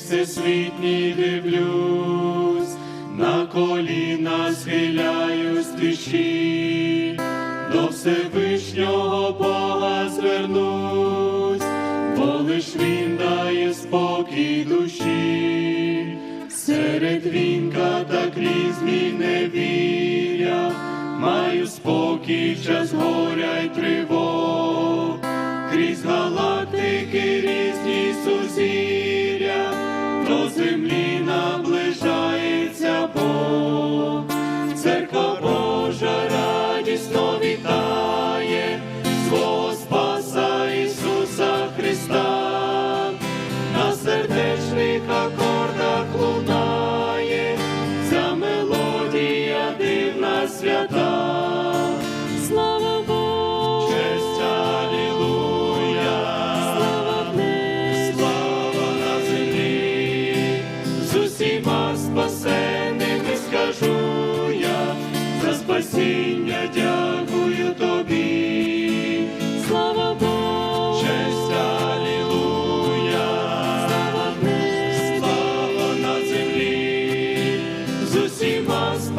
всесвітній дивлюсь, на коліна схиляюсь тиші, до Всевишнього Бога звернусь, бо лиш він дає спокій душі, серед вінка та крізь невіря, маю спокій час горя й тривог, крізь галактики різні сузір'я, до землі наближається Бог, церква Божа радісно вітає свого Спаса Ісуса Христа, на сердечних акордах лунає ця мелодія дивна свята.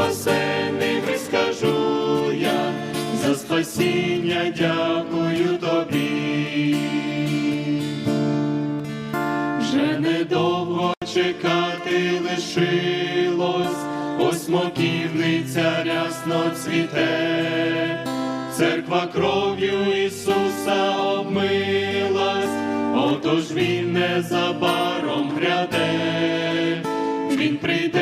Усіма спасенними скажу я, за спасіння дякую тобі. Вже недовго чекати лишилось, ось смоківниця рясно цвіте, церква кров'ю Ісуса обмилась, отож він незабаром гряде, він прийде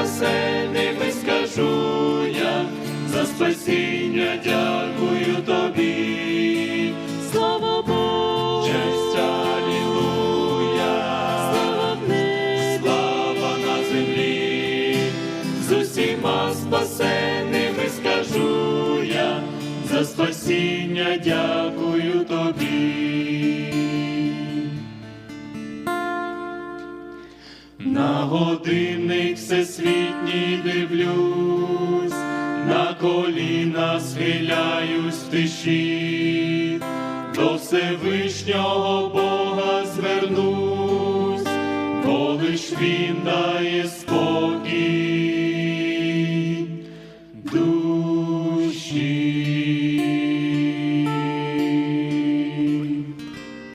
усіма спасенними скажу я, за спасіння дякую тобі. слава Богу, Честь, Алілуя, слава в небі, слава на землі, з усіма спасенними скажу я, за спасіння дякую тобі. На годинник всесвітній дивлюсь, на коліна схиляюсь в тиші, до Всевишнього Бога звернусь, бо лиш він дає спокій